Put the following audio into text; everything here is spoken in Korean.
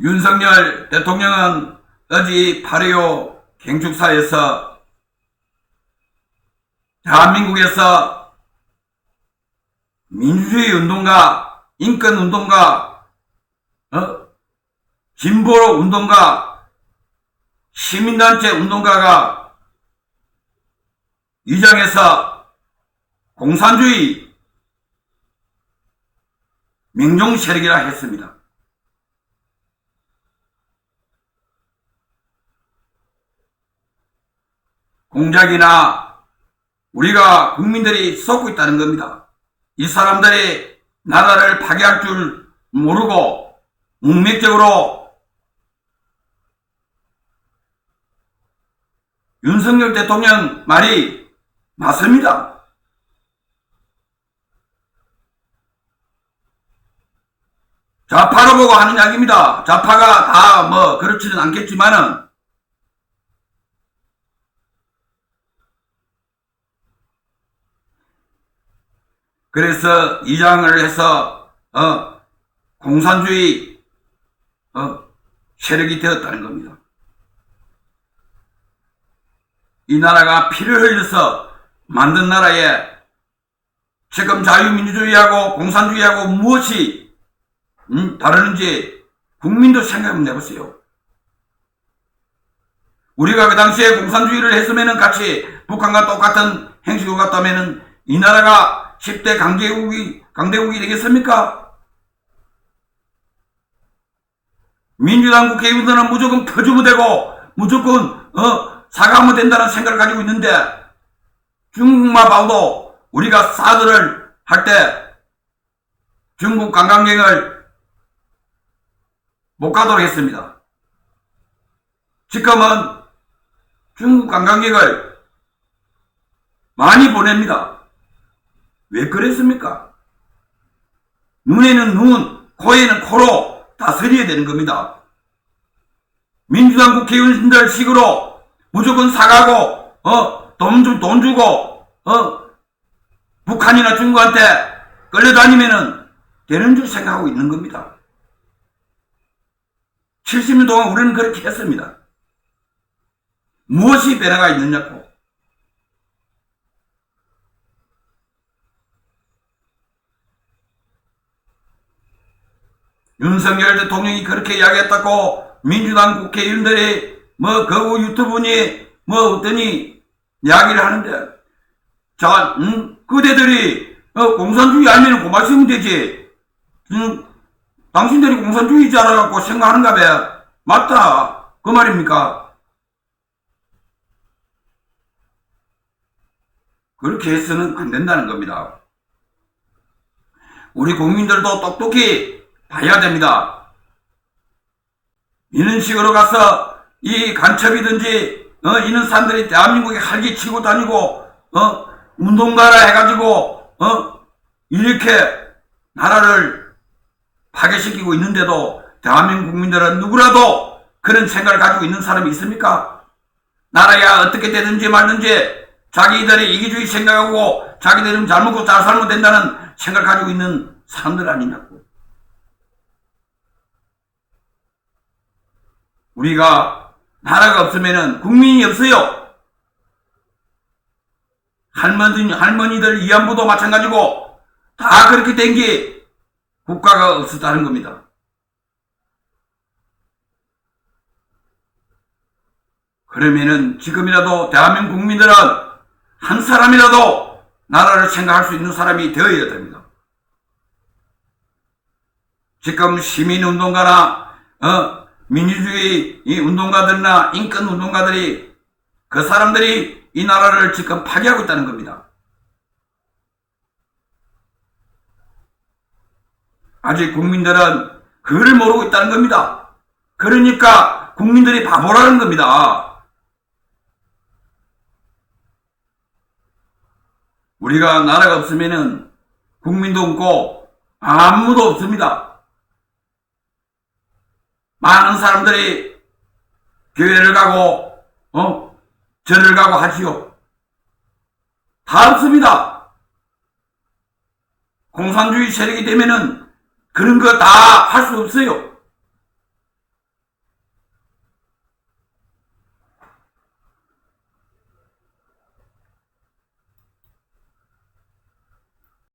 윤석열 대통령은 어제 8.25 경축사에서 대한민국에서 민주주의 운동가, 인권 운동가, 어? 진보 운동가, 시민단체 운동가가 위장해서 공산주의 명종 세력이라 했습니다. 공작이나 우리가 국민들이 쏟고 있다는 겁니다. 이 사람들이 나라를 파괴할 줄 모르고 문맥적으로 윤석열 대통령 말이 맞습니다. 좌파로 보고 하는 이야기입니다. 좌파가 다 뭐 그렇지는 않겠지만은 그래서 이장을 해서 어 공산주의 어 세력이 되었다는 겁니다. 이 나라가 피를 흘려서 만든 나라에 지금 자유민주주의하고 공산주의하고 무엇이 음, 다르는지 국민도 생각 한번 해보세요. 우리가 그 당시에 공산주의를 했으면 같이 북한과 똑같은 행식을 갔다면 이 나라가 10대 강대국이, 강대국이 되겠습니까? 민주당 국회의원들은 무조건 표주부 되고 무조건 어, 사과하면 된다는 생각을 가지고 있는데 중국만 봐도 우리가 사드를 할 때 중국 관광객을 못 가도록 했습니다. 지금은 중국 관광객을 많이 보냅니다. 왜 그랬습니까? 눈에는 눈, 코에는 코로 다스려야 되는 겁니다. 민주당 국회의원들 식으로 무조건 사가고, 어, 돈, 주, 돈 주고, 어, 북한이나 중국한테 끌려다니면은 되는 줄 생각하고 있는 겁니다. 70년 동안 우리는 그렇게 했습니다. 무엇이 변화가 있느냐고. 윤석열 대통령이 그렇게 이야기했다고 민주당 국회의원들이 뭐 거구 유튜브니 뭐 어떠니 이야기를 하는데 자, 음, 그대들이 어, 공산주의 알면 고마시면 되지. 음, 당신들이 공산주의자라고 생각하는가 봐. 맞다. 그 말입니까? 그렇게 해서는 안 된다는 겁니다. 우리 국민들도 똑똑히 봐야 됩니다. 이런 식으로 가서 이 간첩이든지 어, 이런 사람들이 대한민국에 활기 치고 다니고 어, 운동가라 해가지고 어, 이렇게 나라를 파괴시키고 있는데도 대한민국 국민들은 누구라도 그런 생각을 가지고 있는 사람이 있습니까? 나라야 어떻게 되든지 말든지 자기들이 이기주의 생각하고 자기들은 잘 먹고 잘 살면 된다는 생각을 가지고 있는 사람들 아니냐고. 우리가 나라가 없으면은 국민이 없어요. 할머니, 할머니들 위안부도 마찬가지고 다 그렇게 된 게 국가가 없었다는 겁니다. 그러면은 지금이라도 대한민국 국민들은 한 사람이라도 나라를 생각할 수 있는 사람이 되어야 됩니다. 지금 시민운동가나 어, 민주주의 이 운동가들이나 인권 운동가들이 그 사람들이 이 나라를 지금 파괴하고 있다는 겁니다. 아직 국민들은 그걸 모르고 있다는 겁니다. 그러니까 국민들이 바보라는 겁니다. 우리가 나라가 없으면은 국민도 없고 아무도 없습니다. 많은 사람들이 교회를 가고 어 절을 가고 하지요. 다 없습니다. 공산주의 세력이 되면은 그런 거 다 할 수 없어요.